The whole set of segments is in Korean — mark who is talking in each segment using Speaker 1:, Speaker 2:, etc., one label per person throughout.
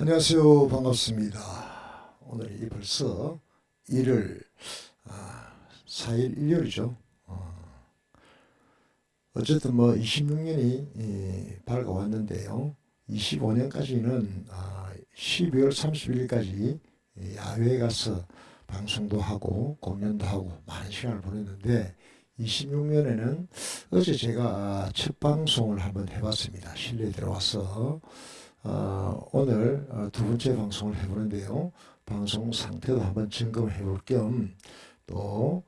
Speaker 1: 안녕하세요. 반갑습니다. 오늘이 벌써 1월 아, 4일 일요일이죠. 어, 어쨌든 뭐 26년이 밝아왔는데요. 25년까지는 아, 12월 31일까지 야외에 가서 방송도 하고 공연도 하고 많은 시간을 보냈는데 26년에는 어제 제가 첫 방송을 한번 해봤습니다. 실내에 들어와서 어, 오늘 어, 두 번째 방송을 해보는데요. 방송 상태도 한번 점검해 볼 겸또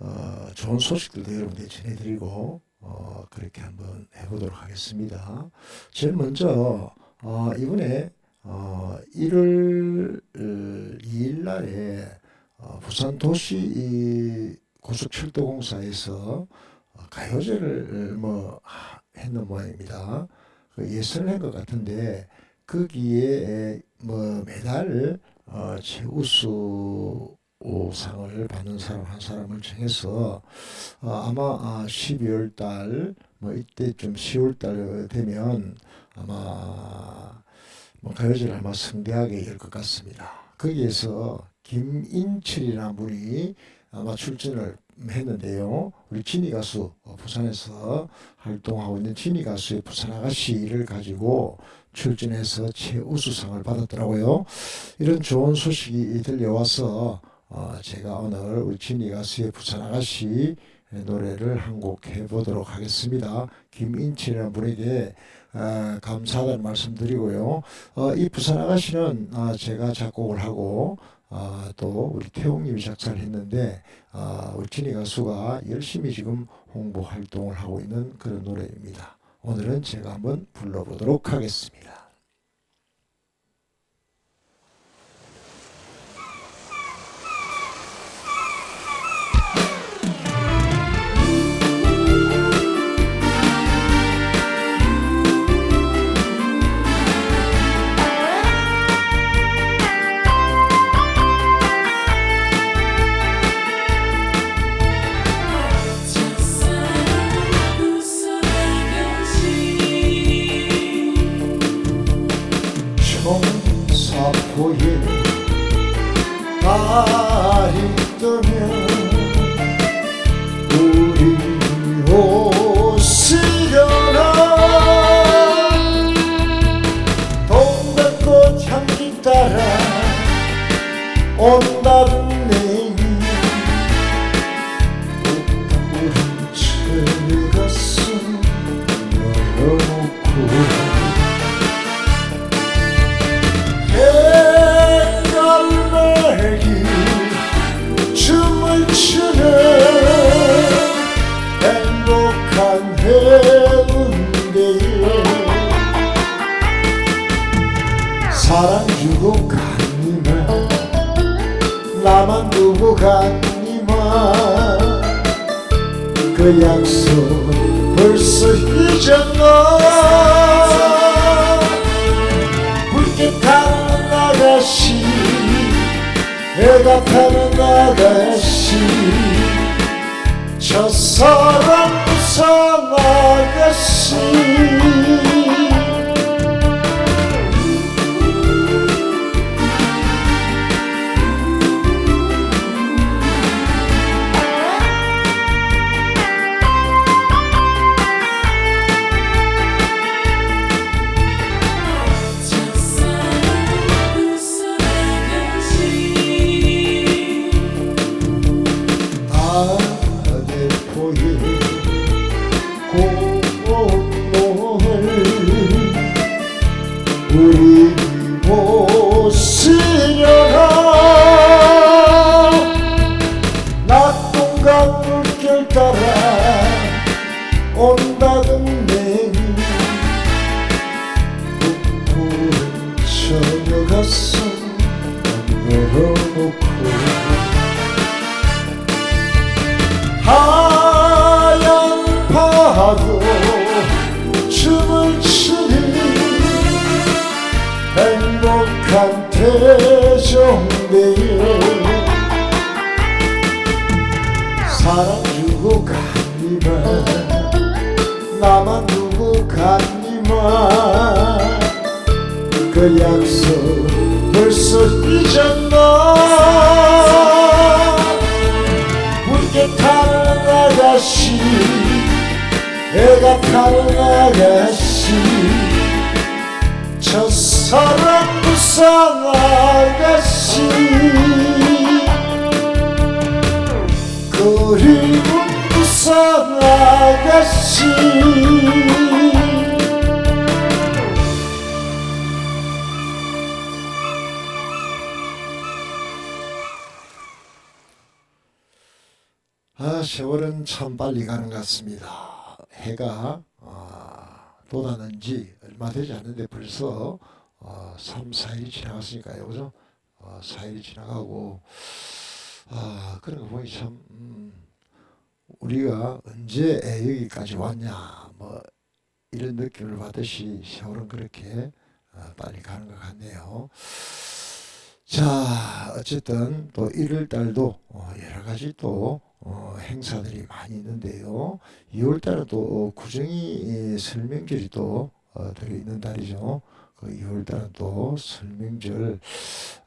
Speaker 1: 어, 좋은 소식들도 여러분께 전해드리고 어, 그렇게 한번 해보도록 하겠습니다. 제일 먼저 어, 이번에 어, 1월 2일 날에 어, 부산 도시 고속철도공사에서 어, 가요제를 뭐 했는 모양입니다. 그 예선을 한 것 같은데 거기에 뭐 매달 어, 최우수 상을 받는 사람 한 사람을 정해서 어, 아마 아, 12월 달 뭐 이때쯤 10월 달 되면 아마 뭐 가요제를 아마 성대하게 열 것 같습니다. 거기에서 김인철이라는 분이 아마 출전을 했는데요. 우리 진이 가수 어, 부산에서 활동하고 있는 진이 가수의 부산 아가씨를 가지고 출전해서 최우수상을 받았더라고요. 이런 좋은 소식이 들려와서 어 제가 오늘 우리 진이 가수의 부산 아가씨 노래를 한 곡 해보도록 하겠습니다. 김인철이라는 분에게 어, 감사하다는 말씀 드리고요. 어, 이 부산 아가씨는 어, 제가 작곡을 하고 아, 또 우리 태웅님이 작사를 했는데 아, 진희 가수가 열심히 지금 홍보 활동을 하고 있는 그런 노래입니다. 오늘은 제가 한번 불러보도록 하겠습니다. 청사포에 달이 뜨면 우리 옷 행복한 해운대에 사랑 주고 가니만 나만 두고 가니만 그 약속 벌써 잊었나. 붉게 타는 아가씨 해가 타는 아가씨 첫사랑 부산 아가 온다던 내일 북부른 저녁 열어 그그 약속 벌써 잊었나? 물개 타는 아가씨 애가 타는 아가씨 첫사랑 부산 아가씨. 그리운 부산 아가씨 세월은 참 빨리 가는 것 같습니다. 해가 아, 돋아난 지 얼마 되지 않는데 벌써 어, 3, 4일이 지나갔으니까요. 그죠? 어, 4일이 지나가고 아, 그런 거 보니 참 음, 우리가 언제 여기까지 왔냐 뭐 이런 느낌을 받듯이 세월은 그렇게 어, 빨리 가는 것 같네요. 자, 어쨌든 또 1월 달도 어, 여러 가지 또 어, 행사들이 많이 있는데요. 2월 달은 또 구정이 예, 설명절이 또 어, 들어 있는 달이죠. 그 2월 달은 또 설명절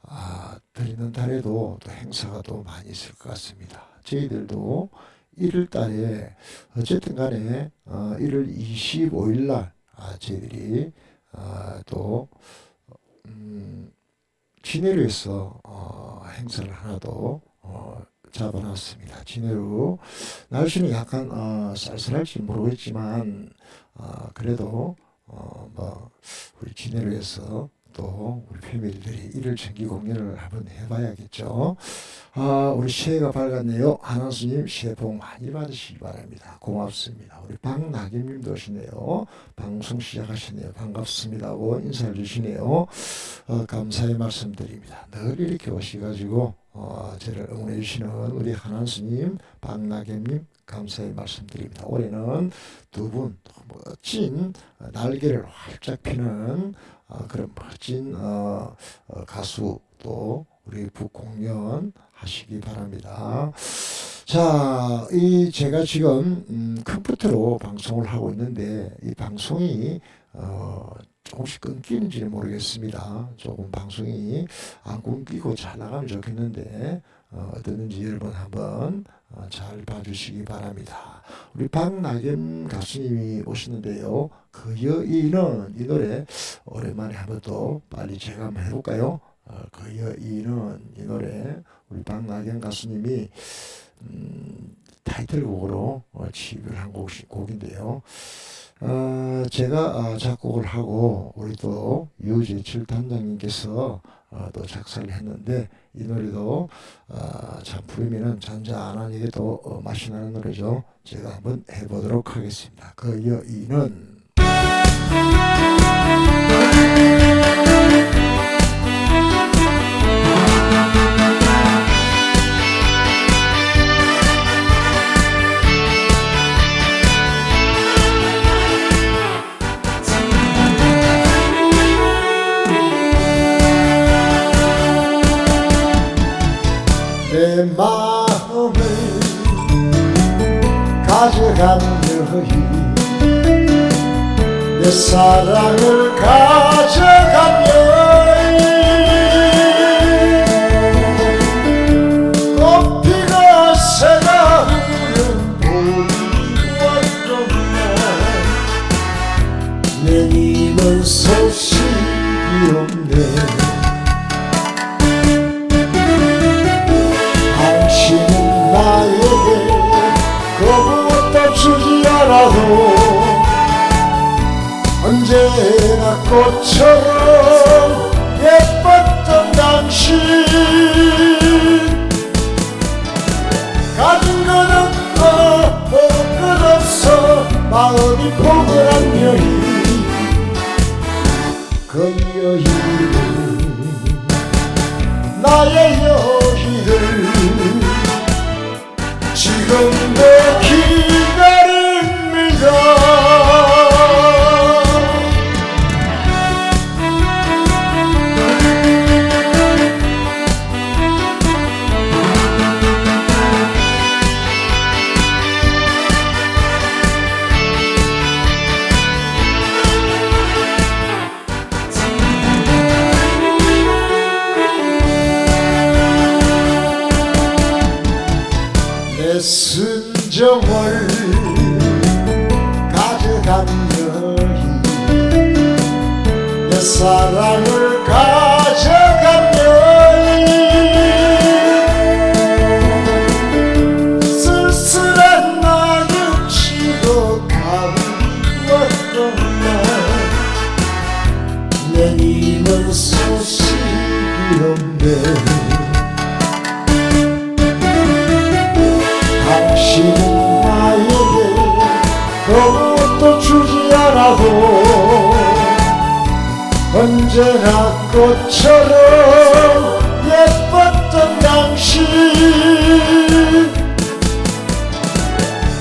Speaker 1: 아, 들어있는 달에도 또 행사가 또 많이 있을 것 같습니다. 저희들도 1월 달에 어쨌든 간에 어, 1월 25일 날 아, 저희들이 아, 또 음, 진해로에서 어, 행사를 하나 더 어, 잡아놨습니다. 진해로 날씨는 약간 어, 쌀쌀할지 모르겠지만 어, 그래도 어, 뭐 우리 진해로에서 또 우리 패밀리들이 일을 챙기 공연을 한번 해봐야겠죠. 아, 우리 새해가 밝았네요. 하나수님 새해 복 많이 받으시기 바랍니다. 고맙습니다. 우리 박나김님도 오시네요. 방송 시작하시네요. 반갑습니다 고 인사를 주시네요. 어, 감사의 말씀드립니다. 늘 이렇게 오셔가지고 어, 저를 응원해 주시는 우리 하나수님, 박나겸님 감사의 말씀드립니다. 올해는 두 분 멋진 날개를 활짝 피는 어, 그런 멋진 어, 어, 가수 또 우리 북공연 하시기 바랍니다. 자, 이 제가 지금 음, 컴퓨터로 방송을 하고 있는데 이 방송이 어, 조금씩 끊기는지는 모르겠습니다. 조금 방송이 안 끊기고 잘 나가면 좋겠는데 어, 어떠는지 여러분 한번 어, 잘 봐주시기 바랍니다. 우리 박나겸 가수님이 오시는데요. 그 여인은 이 노래 오랜만에 한번 또 빨리 제가 한번 해볼까요? 어, 그 여인은 이 노래 우리 박나겸 가수님이 음, 타이틀곡으로 어, 취입을 한 곡, 곡인데요. 어, 제가 어, 작곡을 하고 우리 또 유재철 단장님께서 어, 또 작사를 했는데 이 노래도 어, 참 부르면은 이게 또 어, 맛이 나는 노래죠. 제가 한번 해보도록 하겠습니다. 그 여인은 내 사랑을 가져 그 순정을 가져간 여인 내 사랑을 가 언제나 꽃처럼 예뻤던 당신.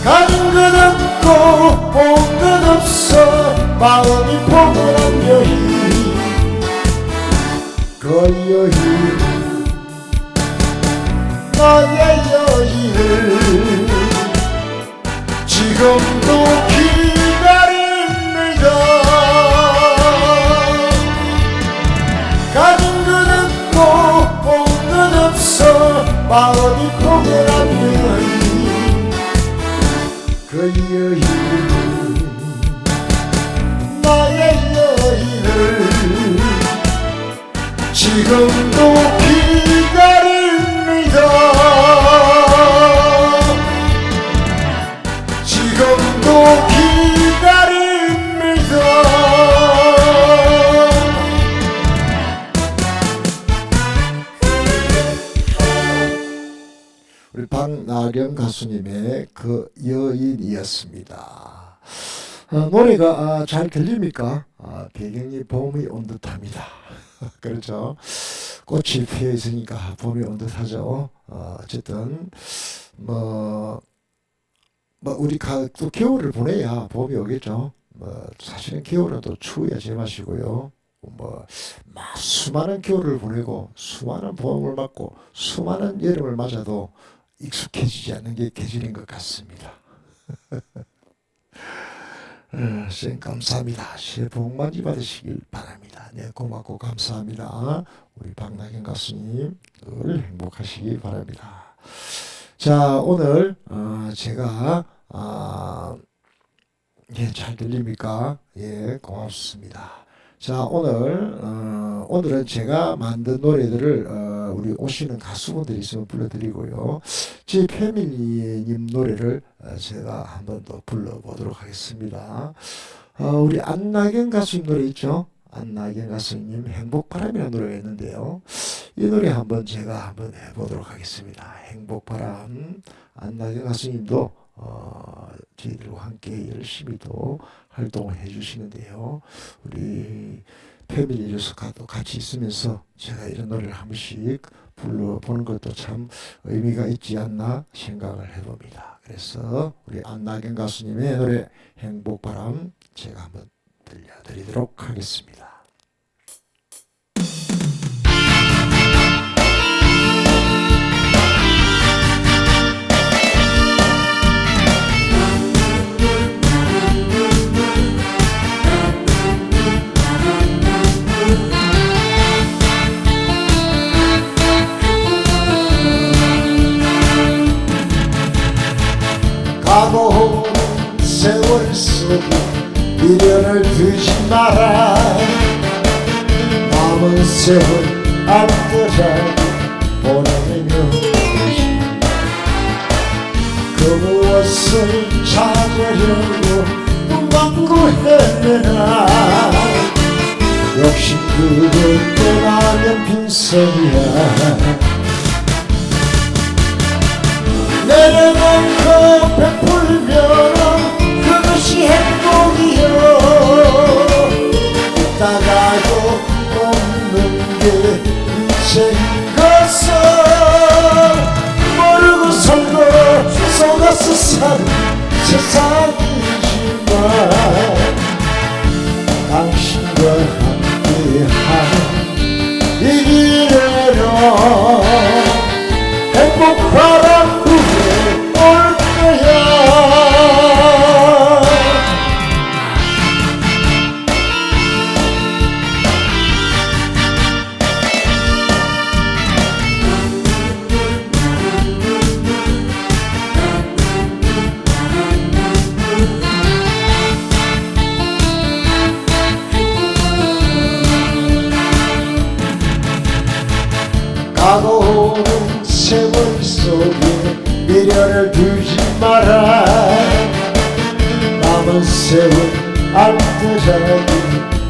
Speaker 1: 가는 것 없고 온 것 없어. 마음이 포근한 여인. 그 여인. 나의 여인을 지금도 기 그 어, 노래가 아, 잘 들립니까? 아, 배경이 봄이 온 듯합니다. 그렇죠. 꽃이 피어 있으니까 봄이 온 듯하죠. 어, 어쨌든 뭐, 뭐 우리 가, 또 겨울을 보내야 봄이 오겠죠. 뭐 사실은 겨울은 또 추워야 제맛이고요. 뭐막 수많은 겨울을 보내고 수많은 봄을 맞고 수많은 여름을 맞아도 익숙해지지 않는 게 계절인 것 같습니다. 어, 쌤 감사합니다. 새해 복 많이 받으시길 바랍니다. 네, 고맙고 감사합니다. 우리 박나경 가수님 늘 행복하시기 바랍니다. 자, 오늘 어, 제가 아, 예, 잘 들립니까? 예, 고맙습니다. 자, 오늘 어, 오늘은 제가 만든 노래들을 어, 우리 오시는 가수분들이 있으면 불러드리고요. 제 패밀리님 노래를 어, 제가 한번 더 불러보도록 하겠습니다. 어, 우리 안나경 가수님 노래 있죠? 안나경 가수님 행복바람이라는 노래가 있는데요. 이 노래 한번 제가 한번 해보도록 하겠습니다. 행복바람 안나경 가수님도 어, 저희들과 함께 열심히 또 활동을 해주시는데요. 우리 패밀리 유스카도 같이 있으면서 제가 이런 노래를 한 번씩 불러보는 것도 참 의미가 있지 않나 생각을 해봅니다. 그래서 우리 안나경 가수님의 노래 행복바람 제가 한번 들려드리도록 하겠습니다. 오는 세월 속에 미련을 두지 마라. 남은 세월 보내면 되지 그 무엇을 찾으려고 헤매나 역시 그를 떠나면 빈손이야 내려놓고 베풀면 그것이 행복이요. 있다가도 없는 게 인생인 것을 모르고 살고 속아서 사는 세상이지만 속에 미련을 두지 마라 남은 세월 안전하게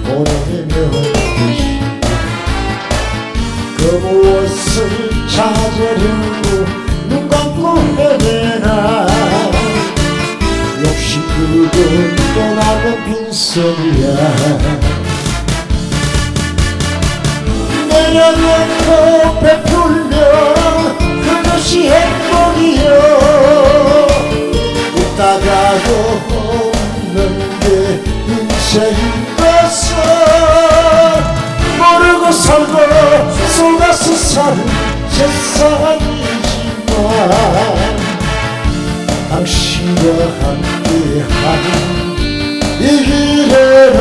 Speaker 1: 보내면 되지 그 무엇을 찾으려고 눈 감고 헤매나 욕심 부리고 떠나는 빈손이야 내려놓고 베풀 것을 모르고 살고 속아서 사는 세상이지만 당신과 함께하는 이 길에는